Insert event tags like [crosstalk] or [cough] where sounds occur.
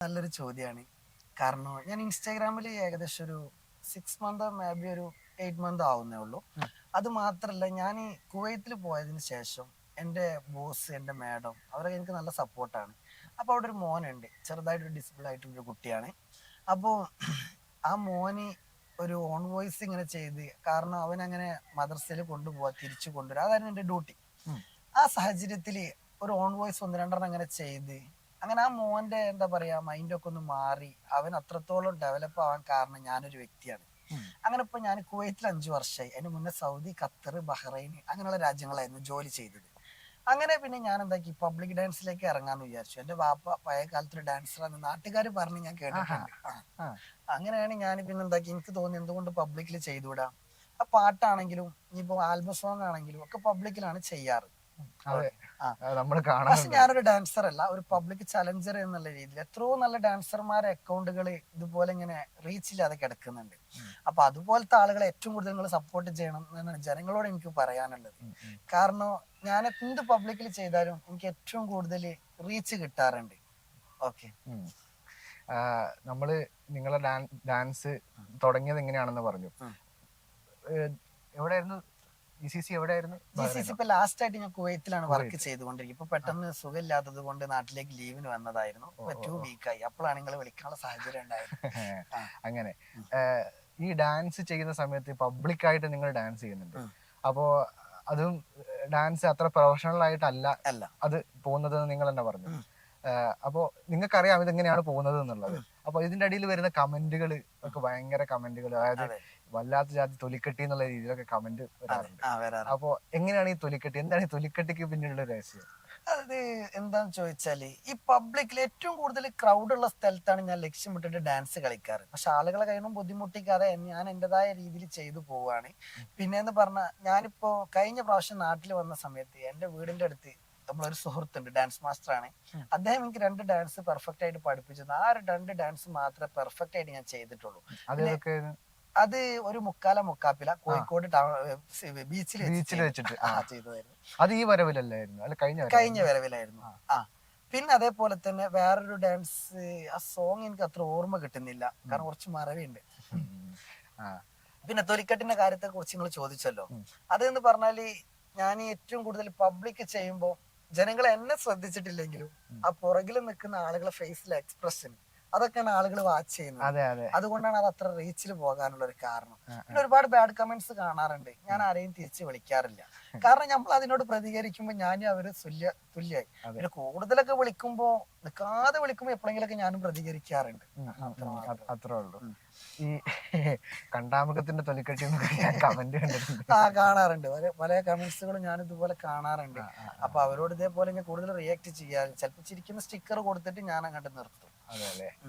നല്ലൊരു ചോദ്യമാണ് കാരണം ഞാൻ ഇൻസ്റ്റാഗ്രാമിൽ ഏകദേശം ഒരു സിക്സ് മന്ത് മേ ബി ഒരു എയ്റ്റ് മന്ത് ആവുന്നേ ഉള്ളൂ. അത് മാത്രല്ല ഞാൻ ഈ കുവൈത്തിൽ പോയതിന് ശേഷം എന്റെ ബോസ് എന്റെ മാഡം അവരൊക്കെ എനിക്ക് നല്ല സപ്പോർട്ടാണ് അപ്പോൾ അവിടെ ഒരു മോനുണ്ട്. ചെറുതായിട്ടൊരു ഡിസിബിൾ ആയിട്ടുള്ളൊരു കുട്ടിയാണ്. അപ്പോൾ ആ മോന് ഒരു ഓൺ വോയിസ് ഇങ്ങനെ ചെയ്ത് കാരണം അവൻ അങ്ങനെ മദർസയിൽ കൊണ്ടുപോവാ തിരിച്ചു കൊണ്ടുവരിക അതായിരുന്നു എന്റെ ഡ്യൂട്ടി ആ സാഹചര്യത്തിൽ ഒരു ഓൺ വോയിസ് ഒന്ന് രണ്ടെണ്ണം അങ്ങനെ ചെയ്ത് അങ്ങനെ ആ മോന്റെ എന്താ പറയാ മൈൻഡ് ഒക്കെ ഒന്ന് മാറി. അവൻ അത്രത്തോളം ഡെവലപ്പ് ആവാൻ കാരണം ഞാനൊരു വ്യക്തിയാണ്. അങ്ങനെ ഇപ്പൊ ഞാൻ കുവൈത്തിൽ അഞ്ചു വർഷമായി അതിന് മുന്നേ സൗദി ഖത്തർ ബഹ്റൈൻ അങ്ങനെയുള്ള രാജ്യങ്ങളായിരുന്നു ജോലി ചെയ്തത്. അങ്ങനെ പിന്നെ ഞാൻ എന്താക്കി പബ്ലിക് ഡാൻസിലേക്ക് ഇറങ്ങാന്ന് വിചാരിച്ചു. എന്റെ വാപ്പ പഴയ കാലത്തൊരു ഡാൻസറാണ് നാട്ടുകാർ പറഞ്ഞ് ഞാൻ കേട്ടിട്ടുണ്ട്. അങ്ങനെയാണ് ഞാൻ പിന്നെ എന്താക്കി എനിക്ക് തോന്നി എന്തുകൊണ്ട് പബ്ലിക്കിൽ ചെയ്തുവിടാം ആ പാട്ടാണെങ്കിലും ഇനിയിപ്പോ ആൽബം സോങ് ആണെങ്കിലും ഒക്കെ പബ്ലിക്കിലാണ് ചെയ്യാറ്. പക്ഷെ ഞാനൊരു ഡാൻസർ അല്ല. ഒരു പബ്ലിക് ചലഞ്ചർ എന്നുള്ള രീതിയിൽ എത്രയോ നല്ല ഡാൻസർമാരെ അക്കൗണ്ടുകൾ ഇതുപോലെ ഇങ്ങനെ റീച്ച് ഇല്ലാതെ കിടക്കുന്നുണ്ട്. അപ്പൊ അതുപോലത്തെ ആളുകളെ ഏറ്റവും കൂടുതൽ നിങ്ങൾ സപ്പോർട്ട് ചെയ്യണം എന്നാണ് ജനങ്ങളോട് എനിക്ക് പറയാനുള്ളത്. കാരണം ഞാൻ എന്ത് പബ്ലിക്കിൽ ചെയ്താലും എനിക്ക് ഏറ്റവും കൂടുതൽ റീച്ച് കിട്ടാറുണ്ട്. ഓക്കെ. നമ്മൾ നിങ്ങളെ ഡാൻസ് തുടങ്ങിയത് എങ്ങനെയാണെന്ന് പറഞ്ഞു. എവിടെയായിരുന്നു? ഇ സി സി എവിടെയായിരുന്നു? ജി സി സി ഇപ്പൊ ലാസ്റ്റ് ആയിട്ട് ഞാൻ കുവൈത്തിലാണ് വർക്ക്. ചെയ്തുകൊണ്ടിരിക്കുന്നത്. ഇപ്പൊ പെട്ടെന്ന് സുഖമില്ലാത്തത് കൊണ്ട് നാട്ടിലേക്ക് ലീവിന് വന്നതായിരുന്നു. ടു. വീക്കായി അപ്പോഴാണ് നിങ്ങൾ വിളിക്കാനുള്ള സാഹചര്യം ഉണ്ടായത്. [laughs] അങ്ങനെ. ഈ ഡാൻസ് ചെയ്യുന്ന സമയത്ത് പബ്ലിക് ആയിട്ട് നിങ്ങൾ ഡാൻസ് ചെയ്യുന്നുണ്ട്. അപ്പോ അതും ഡാൻസ് അത്ര പ്രൊഫഷണൽ ആയിട്ടല്ല അല്ല. അത് പോകുന്നത് നിങ്ങൾ തന്നെ പറഞ്ഞു. അപ്പോൾ നിങ്ങൾക്കറിയാം ഇതെങ്ങനെയാണ് പോകുന്നത് എന്നുള്ളത്. അപ്പൊ ഇതിന്റെ അടിയിൽ വരുന്ന കമന്റുകൾ ഒക്കെ ഭയങ്കര കമന്റുകൾ അതായത് അതെ. വല്ലാത്ത ജാതി തൊലിക്കെട്ടി എന്നുള്ള രീതിയിലൊക്കെ കമന്റ് വരാറുണ്ട്. ആ വരാറ് അപ്പോ എങ്ങനെയാണ് ഈ തൊലിക്കെട്ടി? എന്താണ് ഈ തൊലിക്കെട്ടിക്ക് പിന്നിലുള്ള രഹസ്യം? അത് എന്താന്ന് ചോദിച്ചാൽ ഈ പബ്ലിക്കിൽ ഏറ്റവും കൂടുതൽ ക്രൗഡ് ഉള്ള സ്ഥലത്താണ് ഞാൻ ലക്ഷ്യമിട്ടിട്ട് ഡാൻസ് കളിക്കാറ്. പക്ഷെ ആളുകളെ കഴിയുമ്പോൾ ബുദ്ധിമുട്ടിക്കാതെ ഞാൻ എന്റേതായ രീതിയിൽ ചെയ്തു പോവാണ്. പിന്നെന്ന് പറഞ്ഞാൽ ഞാനിപ്പോ കഴിഞ്ഞ പ്രാവശ്യം നാട്ടിൽ വന്ന സമയത്ത് എന്റെ വീടിന്റെ അടുത്ത് നമ്മളൊരു സുഹൃത്തുണ്ട് ഡാൻസ് മാസ്റ്റർ ആണ്. അദ്ദേഹം എനിക്ക് രണ്ട് ഡാൻസ് പെർഫെക്റ്റ് ആയിട്ട് പഠിപ്പിച്ചു ആ ഒരു രണ്ട് ഡാൻസ് മാത്രമേ പെർഫെക്റ്റ് ആയിട്ട് ഞാൻ ചെയ്തിട്ടുള്ളൂ. അത് ഒരു മുക്കാല മുക്കാപ്പില കോഴിക്കോട് ബീച്ചിൽ ബീച്ചിൽ വെച്ചിട്ട്. ചെയ്തതായിരുന്നു. അത് ഈ വരവിലല്ലായിരുന്നു? അല്ല കഴിഞ്ഞ കഴിഞ്ഞ വരവിലായിരുന്നു. ആ. പിന്നെ അതേപോലെ തന്നെ വേറൊരു ഡാൻസ് ആ സോങ് എനിക്ക് അത്ര ഓർമ്മ കിട്ടുന്നില്ല. കാരണം കുറച്ച് മറവിയുണ്ട്. പിന്നെ തൊലിക്കെട്ടിന്റെ കാര്യത്തെ കുറിച്ച് നിങ്ങൾ ചോദിച്ചല്ലോ. അതെന്ന് പറഞ്ഞാൽ ഞാൻ ഏറ്റവും കൂടുതൽ പബ്ലിക് ചെയ്യുമ്പോൾ ജനങ്ങൾ എന്നെ ശ്രദ്ധിച്ചിട്ടില്ലെങ്കിലും ആ പുറകിൽ നിൽക്കുന്ന ആളുകളെ ഫേസിലെ എക്സ്പ്രഷൻ അതൊക്കെയാണ് ആളുകൾ വാച്ച് ചെയ്യുന്നത്. അതെ അതെ. അതുകൊണ്ടാണ് അത് അത്ര റീച്ചിൽ പോകാനുള്ള ഒരു കാരണം. പിന്നെ ഒരുപാട് ബാഡ് കമന്റ്സ് കാണാറുണ്ട്. ഞാൻ ആരെയും തിരിച്ച് വിളിക്കാറില്ല. കാരണം നമ്മൾ അതിനോട് പ്രതികരിക്കുമ്പോൾ ഞാനും അവർ തുല്യ തുല്യായി. പിന്നെ കൂടുതലൊക്കെ വിളിക്കുമ്പോ നിൽക്കാതെ വിളിക്കുമ്പോ എപ്പോഴെങ്കിലൊക്കെ ഞാനും പ്രതികരിക്കാറുണ്ട്. അത്ര ഉള്ളൂ. ഈ [laughs] കണ്ടാമുഖത്തിന്റെ തൊലിക്കെട്ടി ഞാൻ കമന്റ് കണ്ടിട്ടുണ്ട്. ആ കാണാറുണ്ട്. പല- കമന്റ്സുകളും ഞാൻ ഇതുപോലെ കാണാറുണ്ട്. അപ്പൊ അവരോട് ഇതേപോലെ ഞാൻ കൂടുതൽ റിയാക്ട് ചെയ്യാറ് ചിലപ്പോൾ ചിരിക്കുന്ന സ്റ്റിക്കർ കൊടുത്തിട്ട് ഞാൻ അങ്ങോട്ട് നിർത്തും. അതെ അതെ ഉം.